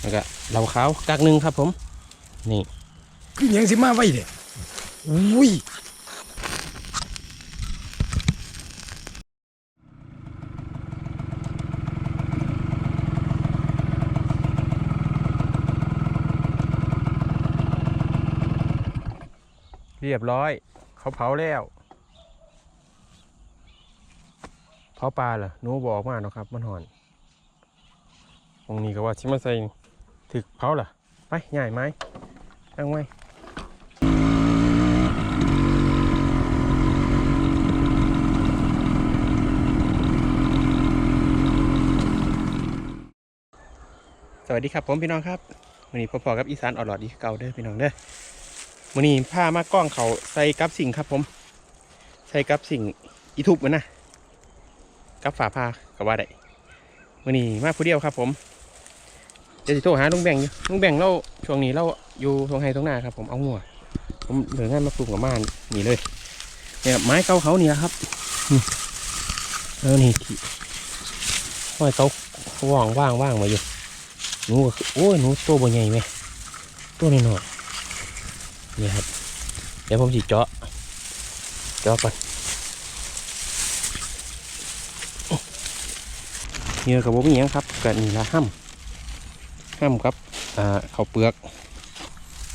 แล้วก็เหล่าขาวกักหนึ่งครับผม นี่คือหยังสิมาไว้เด้อุ้ยเรียบร้อย เขาเผาแล้วเผาปลาเหรอหนูบอกมาเนาะครับ มันหอนตรงนี้ก็ว่าชิมาใส่ ถึกเผาเหรอไปใหญ่ไหมตั้งไว้สวัสดีครับผมพี่น้องครับวันนี้พอๆกับอีสานออดอดอีเก่าเด้อพี่น้องเด้อมื่อนี้ผ้ามากล้องเขาใส่กับสิ่งครับ ผม ใส่กับสิ่งอีทุบมันนะกับฝาผ้าก็ว่าได้มื่อนี้มาผู้เดียวครับ ผม ดี๋ยวจะโทรหาลุงแบงอยู่ลุงแบงเราช่วงนี้เราอยู่ตรงไฮตรงหน้าครับ ผมเอาหัวผมเหลืองานมาปลูกกับบ้านนี่เลยเนี่ยไม้เก่าเขานี่นะครับเออนี่ที่ห้เขาว่างว่างว่างมาอยู่หนูโอ้ยหนูตัวบ่ใหญ่ไหมตัวน้อยๆนี่ครับ เดี๋ยวผมสิเจาะเจาะก่อนเหงื่อกับผมมีหยังครับกับนี่ละห้ำ ห้ำครับอ่าข้าวเปลือก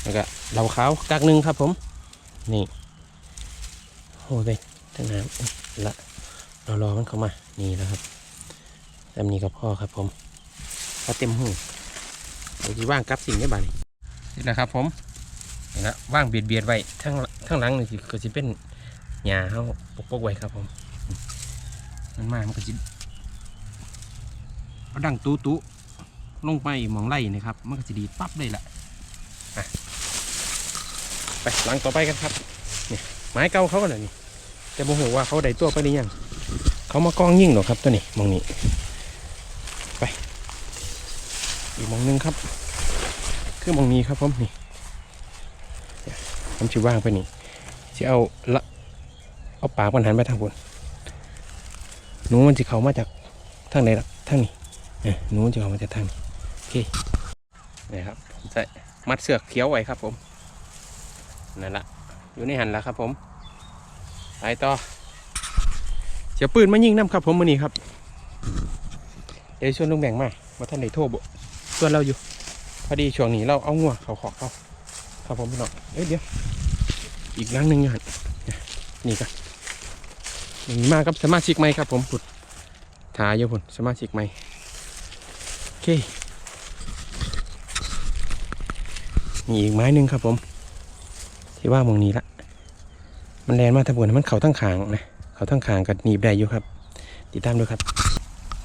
แล้วก็เหล่าขาวกักหนึ่งครับผมนี่โอ้ยไปตั้งน้ำละเรารอมันเข้ามานี่แล้วครับแต้มนี้กับพ่อครับผมถ้าเต็มหูเดี๋ยวจะว่างกับสิ่งได้บ้านี่นี่แหละครับผมนี่ละว่างเบียดเบียดไว้ทั้งทั้งหลังนี่ก็จะเป็นหญ้าเขาปกปกไว้ครับผมมันมามันก็จะเอาดังตู้ตู้ ลงไปมองไล่นี่ครับ มันก็จะดีปั๊บเลยล่ะอะไปหลังต่อไปกันครับเนี่ยไม้เก่าเขากันเลยนี่แต่โมโหว่าเขาได้ตัวไปหรือยังเขามากองยิ่งหรอครับตัวนี้มองนี้ไปอีกมองหนึงครับ คือมองนี้ครับผมนี่ผมชิว่างไปนี่สิเอาละเอาปากมันหันไปทางบนหนูมันจะเข้ามาจากทางไหนล่ะทางนี้หนูจะเข้ามาจากทางนี้ นี่ครับผมจะมัดเสือกเขียวไว้ครับผมนั่นละอยู่ในหันแล้วครับผมไปต่อเสียปืนมายิงน้ำครับผมมือนี้ครับ เดี๋ยวชวนลุงแบ่งมาว่าท่านไหนโทษบ่ส่วนเราอยู่ พอดีช่วงนี้เราเอางัวเขาขอกเขาครับผมพี่น้องเอ้ยเดี๋ยวอีกครั้งหนึ่งอย่างนี่กันนี่มากับสมาชิกใหม่ครับผมผุดถ่ายอยู่ผุดสมาชิกใหม่โอเค มีอีกไม้หนึ่งครับผมที่ว่ามองนี้ละ มันแลนมาทางบนมันเขาทั้งขางนะเขาทั้งขางกับหนีบได้อยู่ครับ ติดตามด้วยครับ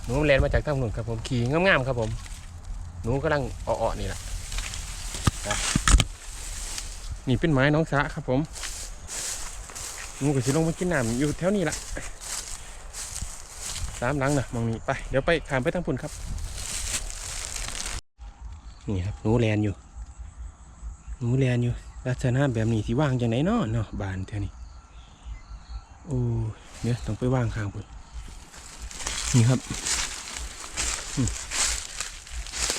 หนูมันแลนมาจากทางนู้นครับผมขี่งามๆครับผม หนูกำลังอ่อๆนี่แหละนี่เป็นไม้น้องสะครับผมหนูก็สิลงมากินน้ำอยู่แถวนี้ละสามหลังนะมองนี้ไป เดี๋ยวไปขามไปทางพุ่นครับ นี่ครับหนูแลนอยู่ หนูแลนอยู่ ลักษณะแบบนี้ที่ว่างจังไหนเนาะเนาะบานแถวนี้โอ้เดี๋ยต้องไปว่างข้างพุ่นนี่ครับ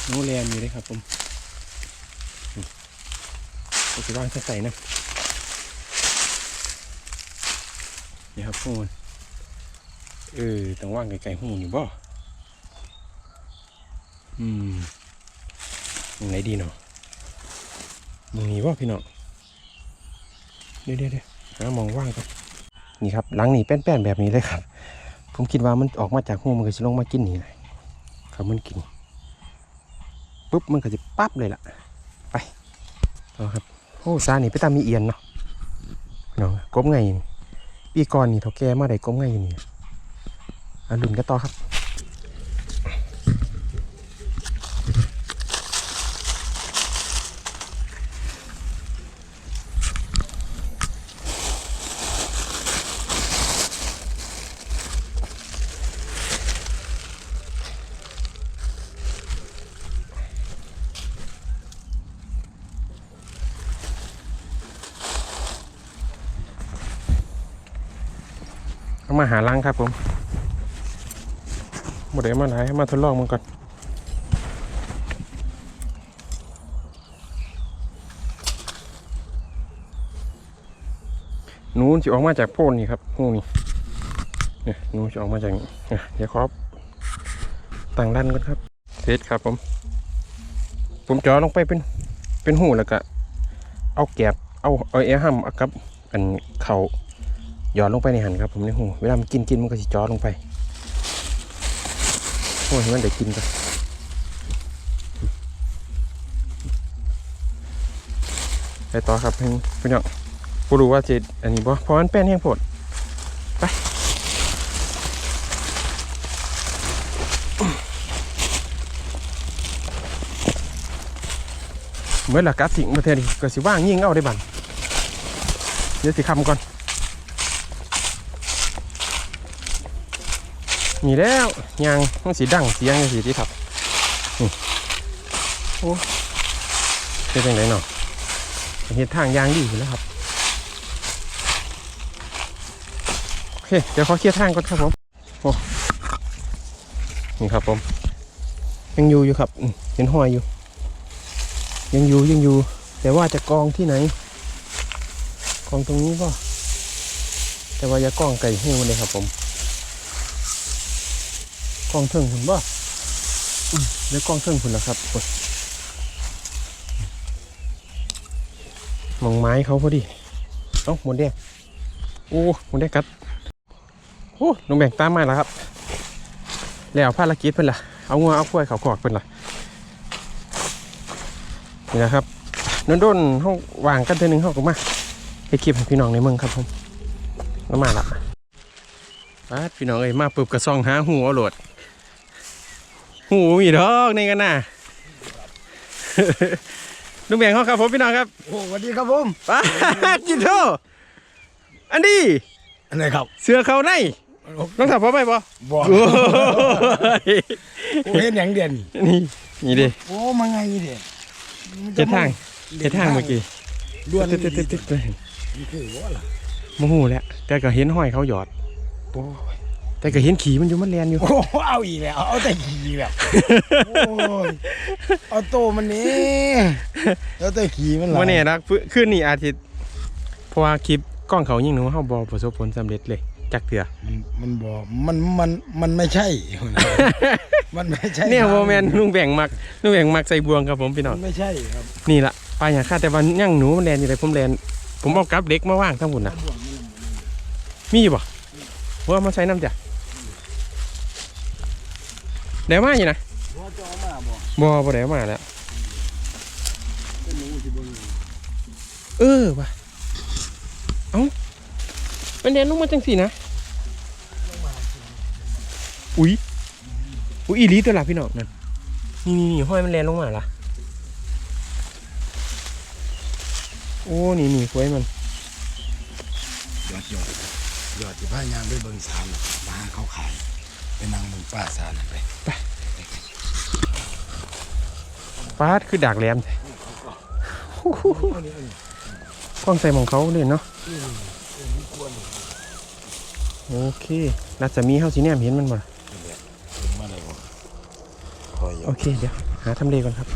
หนูแลนอยู่เลยครับผมก็จะว่างใส่นะนี่ครับหูมันเออต้องว่างไกลๆหูอยู่บ่ อืมไหนดีเนาะ มองนี้บ่พี่น้องเดี๋ยวเดี๋ยวเดี๋ยวหามองว่างก่อนนี่ครับหลังนี่แป้นๆแบบนี้เลยครับ ผมคิดว่ามันออกมาจากหูมันก็จะลงมากินนี่เลยครับมันกินปุ๊บมันก็จะปั๊บเลยล่ะ ไปต่อครับโอ้ซานี่ไปตามมีเอียนเนาะเนาะกบไงนี่ปีก่อนนี่เท่าแก่มาได้กบไงนี่อันลุ่นกันต่อครับามาหาล้างครับผมหมดเดี๋ยมาไหนมาทดลองมันก่อนหนูจะออกมาจากโพนนี่ครับหูนี่เนี่ยนูจะออกมาจากเดี๋ยวครับต่างด้านกันครับเสร็จครับผม ผมจอลงไปเป็นเป็นหูแล้วก็เอาแกบเอาเอาเอห้ามกับอันเขา่า หยอดลงไปในหันครับผมในหูเวลามันกินกินมันก็สิจาะลงไปโอ้ยมันได้กินกันไปต่อครับเพี่อนเพี่น้องผู้รู้ว่าจะอันนี้บ่เพราะมันแป้นแห้งโพดไปเมื่อหลักกัดสิงมาเทอดีก็สิว่างยิงเอาได้บันเดี๋ยวสิคำก่อน มีแล้วยางมันสีดังเสียงสีที่ทับโอ้เป็นยังไงเนาะเห็นทางยางดีอยู่แล้วครับโอเคเดี๋ยวขอเคลียร์ทางก่อนครับผมโอ้นี่ครับผม ยังอยู่อยู่ครับ เห็นห้อยอยู่ ยังอยู่ยังอยู่ แต่ว่าจะกองที่ไหน กองตรงนี้ก็ แต่ว่าอย่ากองไก่หูเลยครับผม กองเทิงคุณบ่อืมเดี๋ยวกองเทิงคุณนะครับมองไม้เขาพอดีเอ้าหมดแดงโอ้หมดแดงกัดโอ้ลงแบ่งตามมาแล้วครับ แล้วภารกิจเพิ่นล่ะเอางัวเอากล้วยเขากอกเพิ่นล่ะนี่นะครับนนดนห้องวางกันเทือหนึงเขาก็มาไปคลิปให้พี่น้องในเมืองครับผมแล้วมาละปาพี่น้องเอ้ยมาปุ๊บกระซองหาหูเอาโหลด หูมีดอกในกันน่ะลุงแบ่งเขาครับผมพี่น้องครับโอ้สวัสดีครับผมป้าดจิโตอันนี้อันไหนครับ เสือเขาในน้องถับพอไปบ่บ่โอ้ยโอ้เห็นอย่างเด่นนี่นี่ดิโอ้มาไงเด่นเจ็ดทางเจ็ดทางเมื่อกี้ด้วนตึ๊ดตึ๊ดตึ๊ดตึ๊ดตึ๊ดมันคือว่าล่ะโมโหแล้วแต่ก็เห็นห้อยเขาหยอดโอ้ย แต่ก็เห็นขี่มันอยู่มันแลนอยู่ โอ้เอาอีกแล้ว เอาแต่ขี่แบบโอ้ยเอาโตมันนี่เอาแต่ขี่มันหลายวันนี้นะขึ้นนี่อาทิตย์เพราะว่าคลิปกล้องเขายิ่งหนูเขาบอประสบผลสำเร็จเลยจักเถื่อมันมันบอกมันมันมันไม่ใช่ มันไม่ใช่เนี่ยโมเมนลุงแบ่งมักลุงแบ่งมักใส่บวงครับผมพี่น้องมันไม่ใช่ครับนี่ละปลาอย่างข้าแต่วันย่างหนูมันแลนอยู่เลยผมแลนผมเอากับเล็กมาว่างทั้งหมดนะมีอยู่บ่ว่ามาใช้น้ำจ้ะ เดี๋ยวมาอยู่นะว่าจะเอามาบอกบอบ่เดี๋ยวมาแล้วเออว่ะเอ้าเป็นแดนลงมาจังสีนะอุ้ยอุ้ยอีลีตัวละพี่น้องนั่นนี่นี่นี่ห้อยมันแลนลงมาละโอ้นี่นี่ห้อยมันยอดยอดยอดที่พายามไปเบิ่งสารน่ะมาหาเขาขาย ไปนั่งเบิ่งป้าสารน่ะไปปาดคือดากแหลมแท้ต้องใส่หมองเขาเลยเนาะโอเครัศมีเฮาสีแนมเห็นมันบ่ล่ะมาเลยบ่โอเค เดี๋ยว หาทำเลก่อนครับ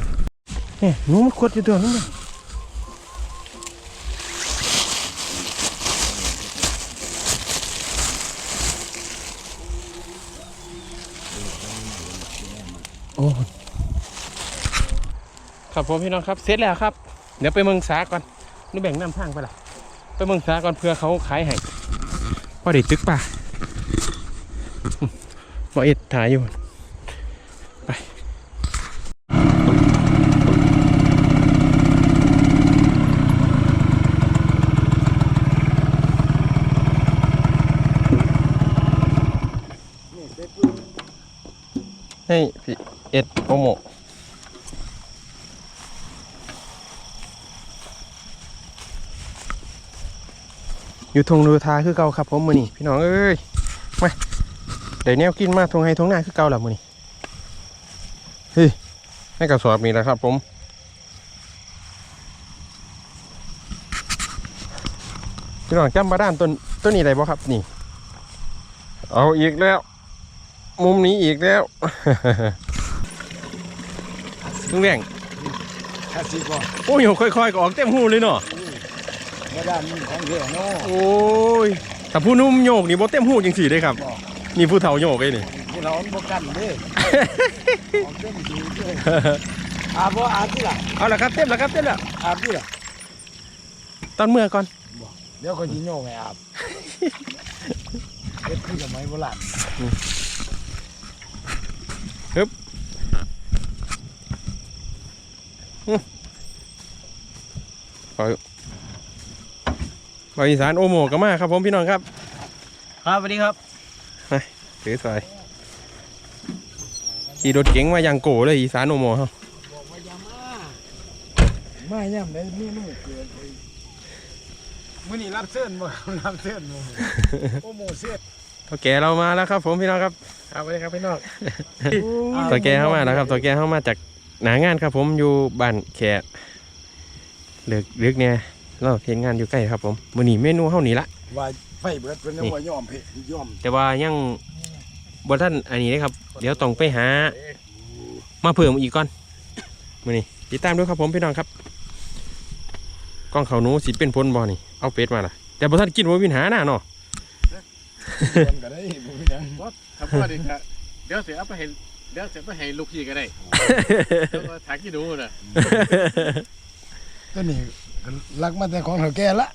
เนี่ยหนูมันขดอยู่ตัวนู้นเลย โอ้ครับผมพี่น้องครับเสร็จแล้วครับ เดี๋ยวไปเมืองสาก่อนนี่แบ่งน้ำทางไปละไปเมืองสาก่อนเพื่อเขาขายให้พอได้ตึกป่ะบ่เอ็ดถ่ายอยู่ไปให้พี่ เอ็ดโปรโมอยู่ทงดูทาคือเก่าครับผมมือนี่พี่น้องเอ้ยมาเดี๋ยวแนวกินมาทงให้ทงหน้าคือเก่าหลับมือนี่เฮ้ยให้กระสอบนี่แหละครับ ผมพี่น้องจำมาด้านต้นต้นนี้ได้บ่ครับนี่ เอาอีกแล้ว มุมนี้อีกแล้ว ลุงแดงถ้าสิบ่โอ้ยค่อยๆก็ออกเต็มหูเลยเนาะบ่ด้านนี้ของเด้เนาะโอ้ยแต่ผู้นุ่มโยกนี่บ่เต็มหูจังสี่เด้ครับ นี่ผู้เฒ่าโยกไอ้นี่ที่เราบ่กันเด้ของเต็มดีเด้อาบ่อาบที่ล่ะเอาละครับเต็มแล้วครับเต็มแล้วอาบที่ล่ะตอนเมื่อก่อนเดี๋ยวคนสิโยกให้อาบเฮ็ดคือสมัยโบราณ บริสานโอโมก็มาครับผมพี่น้องครับ ครับสวัสดีครับถือสายขี่รถเก๋งมาอย่างโกเลยอีสานโอโมครับบอกว่าอย่ามามาย่ำได้มีมือเกิดไปมื้อนี้รับเชิญบ่รับเชิญบ่โอ้โมเสียเท่าแก่เรามาแล้วครับ ผมพี่น้องครับ ครับสวัสดีครับพี่น้องตัวแกเข้ามาแล้วครับตัวแกเข้ามาจาก หนางานครับผมอยู่บ้านแขกเลือกเลือกเนี่ยเราเพียงงานอยู่ใกล้ครับผมมื้อนี้เมนูเฮานี่ละ ว่าไฟเบิดเพิ่นยังว่ายอมเพยอมแต่ว่ายังบ่ท่านอันนี้นะครับ เดี๋ยวต้องไปหา มาเพิ่มอีกก่อนมื้อนี้ติดตามด้วยครับผมพี่น้องครับกล้องเขาหนูสิเป็นพ้นบ่นี่เอาเป็ดมาล่ะ แต่บ่ท่านกินบ่มีปัญหาหน้าเนาะยอมก็ได้บ่มีหยังครับสวัสดีครับเดี๋ยวเสียเอาไปให้ เดี๋ยวเสียไปให้ลูกพี่ก็ได้เดี๋ยวมาถากที่ดูน่ะตัวนี้รักมาแต่ของเฒ่าแก่ละ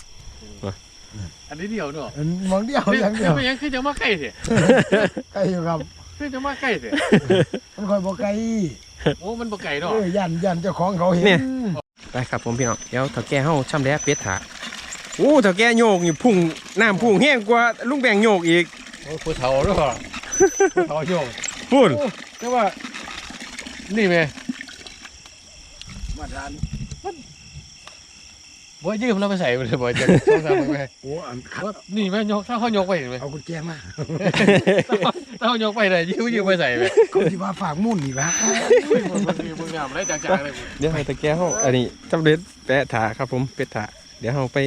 อันนี้เดียวเนาะอันมองเดียวอย่างเดียวไม่ยังคือจะมาใกล้เสียไกลอยู่ครับคือจะมาใกล้เสียมันค่อยบ่ไกลโอ้มันบ่ไกลเนาะเออย่านย่านเจ้าของเขาเห็นเนี่ยไปครับผมพี่น้องเดี๋ยวเถ่าแก่เฮาช่ำแล้เป็ดถาโอ้เถ่าแก่โยกนี่พุ่งน้ำพุ่งแห้งกว่าลุงแบงโยกอีกโอ้ผู้เฒ่าเนาะผู้เฒ่าโยงพุ่น แต่ว่า นี่แม่มาทานบ่ยืมเราไปใส่ไปเลยบ่จะสองสามมื้อแม่โอ้อันขัดว่านี่แม่ยกถ้าเขายกไปเห็นไหมเอากุญแจมาถ้าเขายกไปเลยยืมยืมไปใส่ไปคนที่ว่าฝากมุ่นนี่วะอุ้ยมันมีมึงงามได้จางๆเลยเดี๋ยวให้เถ่าแก่เฮาอันนี้จำเร็จแปะถาครับผมเป็ดถาเดี๋ยวเฮาไป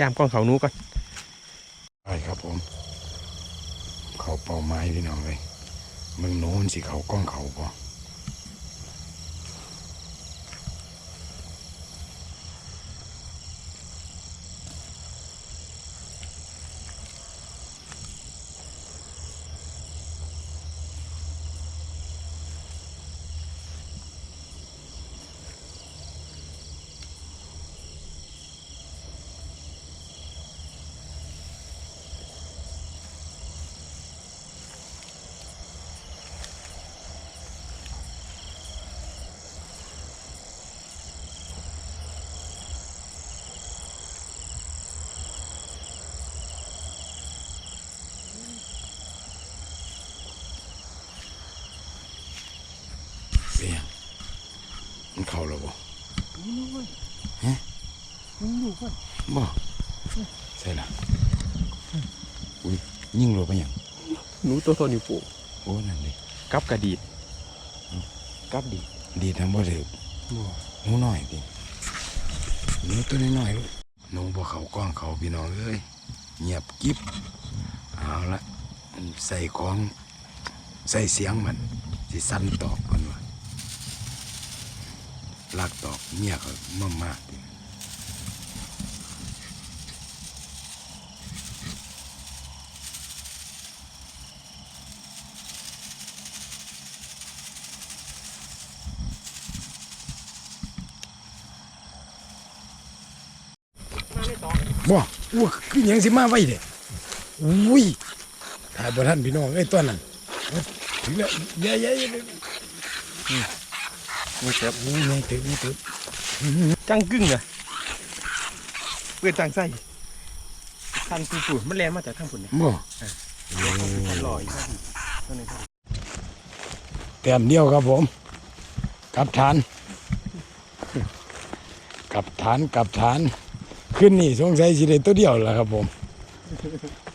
ย่ามกล้องเขาหนูก่อนใช่ครับผม เขาเป่าไม้พี่น้องเลย มึงโน้นสิเขากล้องเขาบ่ เปียงมันเข้าแล้วบ่ฮะ บ่ใช่ละอุ้ยยิ่งโลไปหยังหนูตัวโตนิ้วโป้งโอ้นั่นดิกับกระดีดกับดีดดีทั้งบ่ถือหนูน้อยดิหนูตัวน้อยๆลูกหนูบ่เขากล้องเขาพี่น้องเอ้ยเงียบกิ๊บเอาละใส่ของใส่เสียงมันสิสั่นตอบมันว่าลักตอบเมียเขามามากๆดิ บ่อู้ คือหยังสิมาไว้เด้อุ้ยถ่ายบ่ทันพี่น้องเอ้ยตัวนั้นถึงแล้วเย้ๆๆนี่ครับโอ้ยยังถึงยังถึงจังกึ่งอะเพื่อจังไส้ทันปูๆมันแรงมาจากทางฝุ่นเนี่ยบ่ลอยครับตัวนี้ครับแต้มเดียวครับผมกลับฐานกลับฐานกลับฐาน ขึ้นนี่สงสัยสิได้ตัวเดียวล่ะครับผม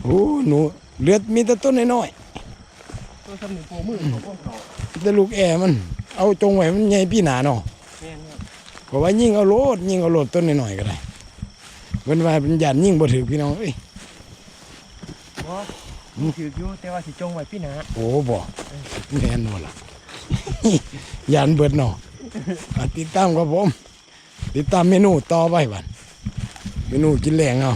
โอ้หนูเลือดมีแต่ต้นน้อยตัวสมุนโปมือของพวกเขาๆแต่ลูกแอมัน เอาจงไว้มันใหญ่พี่หนาเนาะแม่นครับเพราะว่ายิ่งเอาโลดยิ่งเอาโลดต้นน้อยๆก็ได้เพิ่นว่าเป็นยันยิ่งบ่ถือพี่น้องเอ้ยบ่มีถืออยู่แต่ว่าสิจงไว้พี่หนาโอ้บ่แม่นบ่ล่ะ ยันเบิดเนาะอะติดตามครับผม ติดตามเมนูต่อไปบัด เมนูกินแรงเอา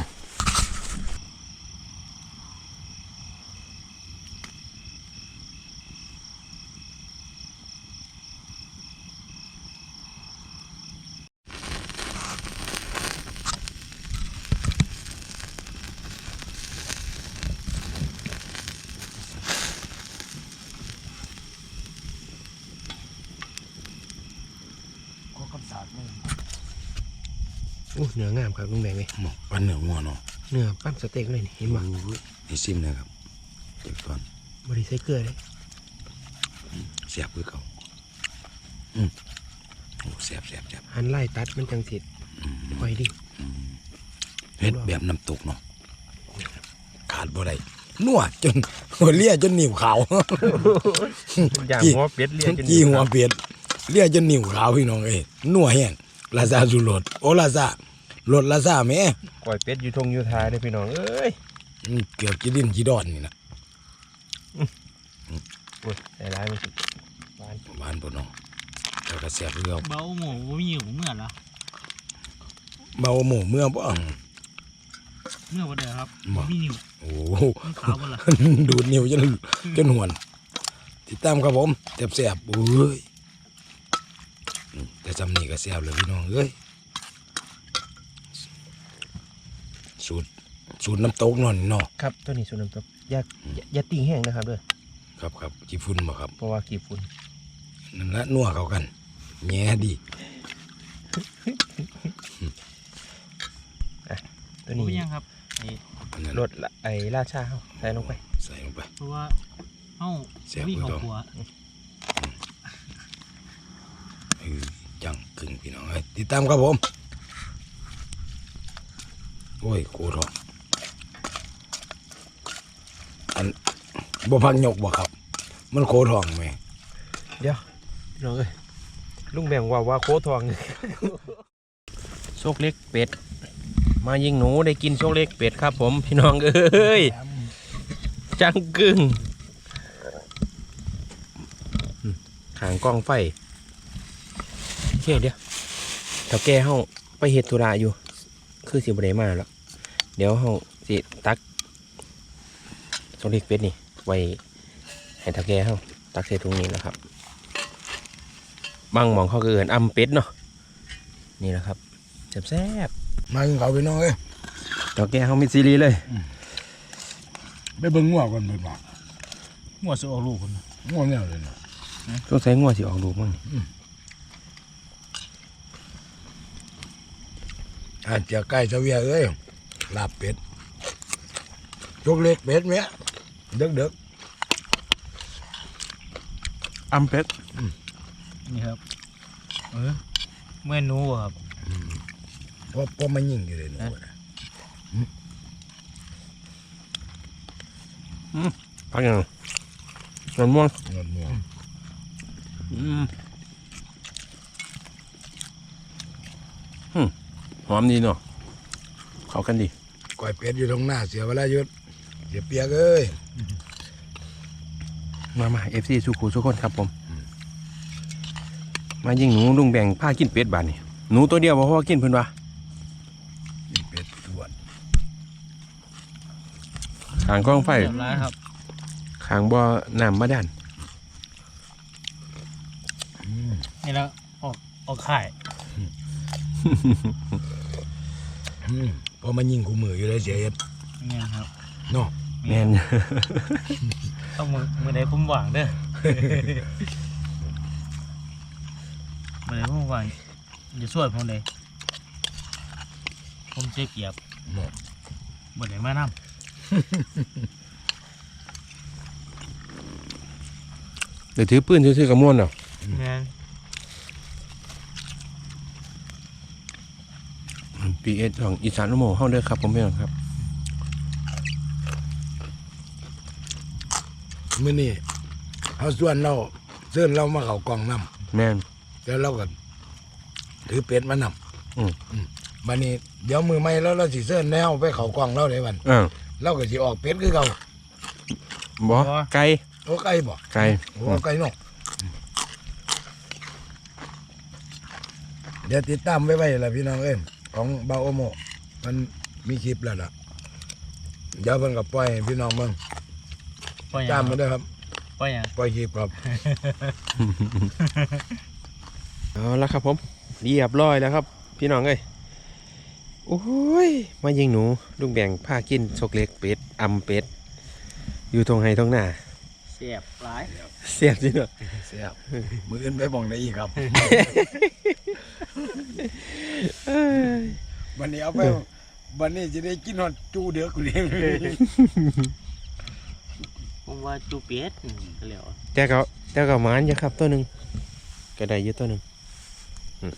ก็คำสาดมึง อู้เนื้องาม ครับลุงแดงเลยหมกปั้นเนื้องัวเนาะเนื้อปั้นสเต็กเลยนี่เห็นบ่นี่ซิมเลยครับเก็บก่อนบริใส่เกลือเลยเสียบคือเขาอืมโอ้เสียบเสียบเสียบหันไล่ตัดมันจังสิปล่อยดิเฮ็ดแบบน้ำตกเนาะขาดบ่ได้นัวจนหัวเลี่ยจนนิ่วขาวอย่างหัวเป็ดเลียจนจี้หัวเปียดเลี่ยจนนิ่วขาวพี่น้องเอ้ยนัวแห้งลาซาสุรสโอลาซาโรสลาซาแหม่ก่อยเป็ดอยู่ทงอยู่ทาได้อพี่น้องเอ้ยอืมเกือบจีดินจีดอนนี่นะโอ้ยได้ร้ายมันสิหวานหวานบ่เน้องแล้วก็เสียบเรือเบาหมูบ่มีอยู่เมื่อละเบาหมูเมื่อบ่เมื่อวันเดียวครับบ่บ่มีอยู่โอ้โหมันขาวบ่ล่ะดูดนิ้วจนจนหวนติดตามครับผมเสียบเสียบๆเอ้ยอืมแต่จำนี่ก็เสียบเลยพี่น้องเอ้ยสู ตรสูตรน้ำตกนอนเนาะครับตัวนี้ส่วนน้ำตกอย่าอย่าอย่าตีแห้งนะครับเด้อครับครับจีฝุ่นบ่ครับเพราะว่ากี่ฝุ่นนั่นละนัวเขากันแง่ดีตัวบ่นี้เป็นหยังครับไอ้อันนั้นรสละไอ้ราชาเฮาใส่ลงไปใส่ลงไป เพราะว่าเฮาแซ่บบ่มีอยู่ของดอกครัวเออจังกึ่งพี่น้องเอ้ยติดตามครับผม โอ้ยโคตรอง อันบ่พักยกบ่ครับ มันโคทองไหมเดี๋ยวน้องเอ้ยลุงแบ่งว่าว่าโคทองโชคเล็กเป็ด มายิงหนูได้กินโชคเล็กเป็ดครับ ผมพี่น้องเอ้ยจังกึ่งอืมขางกล้องไฟโอเคเดี๋ยวเถ้าแก่เฮาไปเฮ็ดธุระอยู่ คือสิบ่ได้มาแล้ว เดี๋ยวเฮาสิตัก โชคเล็กเป็ดนี่ ไว้ให้เถ้าแกเฮาตักใส่ถุงนี้นะครับ บางหมองเขาก็เอินอำเป็ดเนาะ นี่แหละครับแซ่บๆมากินเขาวพี่น้องเอ้ยดอกแก้เขามีซีรีส์เลยไปเบิ่งงัวก่อนเบิ่งบ่หัวสิออกลูกพุ่นงัวแนวเลยเนาะต้องใช้งัวสิออกลูกมั้งนี่อาจจะใกล้จะเวียเอ้ยลาบเป็ดยกเล็กเป็ดแม่ เด็กเด็กอำเป็ดนี่ครับ เออเมื่อหนูบ่ครับเพราะเพราะมันยิ่งอยู่เลยเนาะพักยังน้ำม่วงเงินม่วงอืมอืมหอมดีเนาะเข้ากันดีก้อยเป็ดอยู่ตรงหน้าเสียเวลาหยุด เสียเปียกเอ้ยมามาเอฟซีสุขุทุกคนครับผม มายิงหนูลุงแบ่งผ้ากินเป็ดบานนี่หนูตัวเดียวบ่พอกินเพิ่นวะนี่เป็ดทวดขางกล้องไฟเรียบร้อยครับขางบ่อน้ำมาด้านอืมนี่แล้วออกออกไข่อืมเพราะมันยิ่งกูมืออยู่เลยเสียเอ็ดเงี้ยครับ เนาะแม่นต้องมือมือใดผมหวังเด้อมือใดผมหวังอย่าช่วยผมเลยผมเจ๊เกียบเนาะบ่ได้มานำเดี๋ยวถือปืนซื่อๆกับม่วนเนาะแม่นปีเอสของอีสานโมเฮาเด้อครับผมพี่น้องครับ มื้อนี้เขาส่วนเราเสื้อเรามาเขากล่องน้แม่นำแล้วเราก็ถือเป็ดมานำอืมอืมบัดนี้ เดี๋ยวมือไม่แล้วเราสิเสื้อแนวไปเขากล่องเราเลยบัดอ้าวเราก็สิออกเป็ดคือเขาบ่ ไก่โอ้ไก่บ่ไก่โอ้ไก่เนาะเดี๋ยวติดตามไว้ไว้ละพี่น้องเอ้ยของเบาโอโม มันมีคลิปแล้วล่ะเดี๋ยวเพิ่นก็ปล่อยให้พี่น้องเบิ่งป ล่อยหยัจ้างงมาเด้อครับปล่อยหยังปล่อยคลิปครับเอาละครับผมเรียบร้อยแล้วครับ พี่น้องเอ้ยโอ้ยมายิงหนูลุงแบ่งผ้ากินชกเล็กเป็ดอำเป็ด อยู่ตรงไห้ตรงหน้าเสียบหลายเสียบสิเนาะเสียบมืออื่นไปบ่องได้อีกครับ เอ้ยวันนี้เอาไปวันนี้จะได้กินฮอดจูเดือกกูเลี้ยงเลย ผมว่าจูเป็ดอืมก็แล้วแต่ก็แต่ก็หมานอยู่ครับตัวหนึ่งก็ได้อยู่ตัวหนึ่งอืม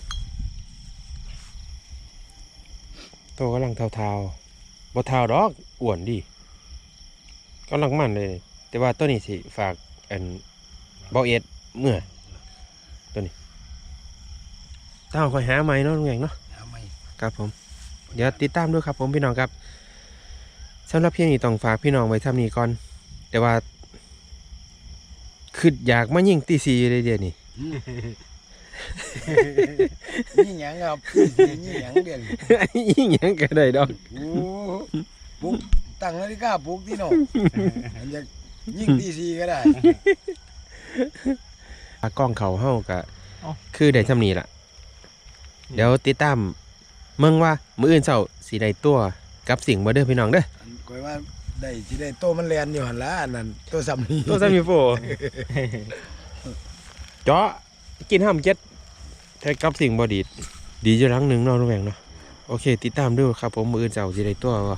ตัวกำลังเทาๆบ่เทาดอกอ้วนดีกำลังมันเลย แต่ว่าตัวนี้สิฝากอันเบาเอ็ดเมื่อตัวนี้ต้องคอยหาใหม่เนาะลุงแหงเนาะเอาไหมครับผม เดี๋ยวติดตามด้วยครับผมพี่น้องครับสำหรับพี่นี่ต้องฝากพี่น้องไว้ทำนี้ก่อน แต่ว่าคืออยากมายิงตีซีเลยเดี๋ยวนี้ นี่หยังครับนี่หยังเด่นยิงหยังก็ได้ดอก โอ้ปลุกตั้งนาฬิกาปลุกที่โน่มันจะยิ่งตีสีก็ได้กล้องเขาเฮากะคือได้ทำนี้ล่ะ เดี๋ยวติดตามเมืองว่ามื้ออื่นเช้าสิได้ตัวกับสิ่งบ่เด้อพี่น้องเด้อ อันก้อยว่า ได้สิได้โตมันแลนอยู่หั่นละอันนั้นโตซ้ำนี้ตัวซามิโฟเจาะกินห้ามเจ็ดแท้กับสิ่งบ่ดีดดีอยู่หลังหนึงเนาะลุงแหวงเนาะโอเค ติดตามด้วยครับผมมื้ออื่นเช้าสิได้ตัวบ่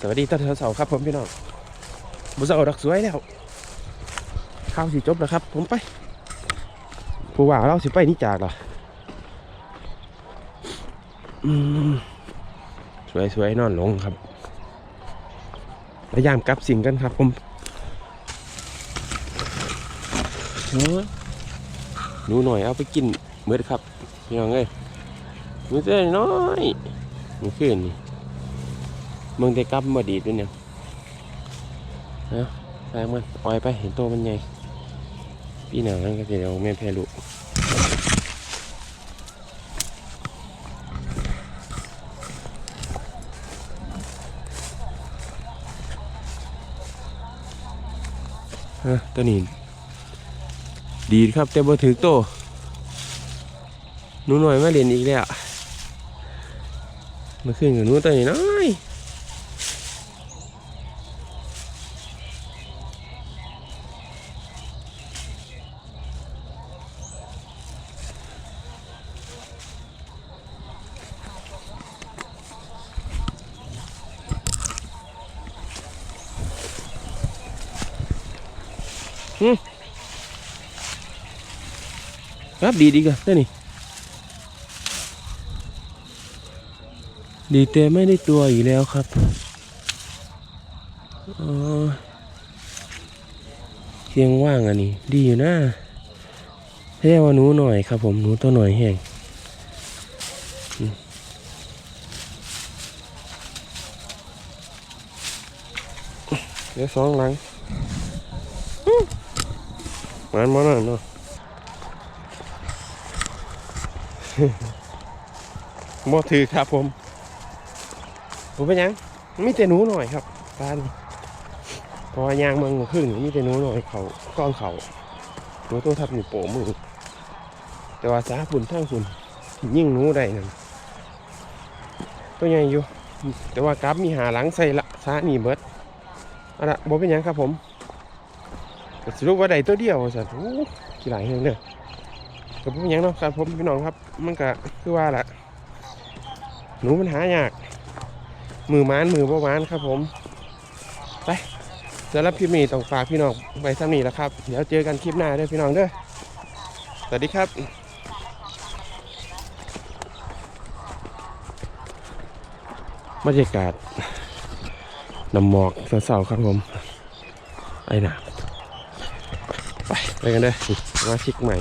สวัสดีตอนเสาร์ครับผมพี่น้องบุษเอาดักสวยแล้วข้าวสิจบแล้วครับ ผมไป ผู้ว่าเราสิไปนี่จากเหรออืมสวยนอนลงครับพยายามกลับสิ่งกันครับผมหนูหน่อยเอาไปกินเมื่อครับพี่น้องเอ้ยมือเต้นน้อยมือขึ้นนี่ มึงได้กลับมาดีดด้วยเนี่ยนะแรงมันปล่อยไปเห็นตัวมันใหญ่พี่หนังนั่นก็จะเอาแม่แพรลูกฮะตัวนี้ดีดครับแต่บ่ถือโตหนูหน่อยมาเรียนอีกแล้วเมาขึ้นกับหนูตัวนี้น้อย ครับดีดีกันนี่ดีแต่ไม่ได้ตัวอีกแล้วครับอ๋อเสียงว่างอันนี้ ดีอยู่นะเรียกว่าหนูหน่อยครับ ผมหนูตัวหน่อยแห้งเดี๋ยวสองหลัง มันมันนั่นเนาะบ่ถือครับผม ผมเป็นหยังมีแต่หนูหน่อยครับบ้านเพอายางเมืองขึ้นมีแต่หนูหน่อยเขาก้อนเขาหนูต้องทับหนูโป๋มือแต่ว่าสาฝุ่นทั้งฝุ่นยิ่งหนูได้นั่นตัวใหญ่อยู่แต่ว่ากราฟมีหาหลังใส่ละสาหนีเบิดเอาละบ่เป็นหยังครับผมก็ สรุปว่าใดตัวเดียวสัตว์กี่หลายเรื่องเลยกับผมยังเนาะครับผมพี่น้องครับ มันก็คือว่าละหนูมันหายาก มือม้านมือบ่ม้านครับผม ไปสำหรับพี่ปนี้ต้องฝากพี่น้องไว้านีแล้วครับ เดี๋ยวเจอกันคลิปหน้าเด้อพี่น้องเด้อสวัสดีครับบรรยากาศน้ำหมอกเสาๆครับผม ไอ้หนา ไปกันเด้อมาชิกใหม่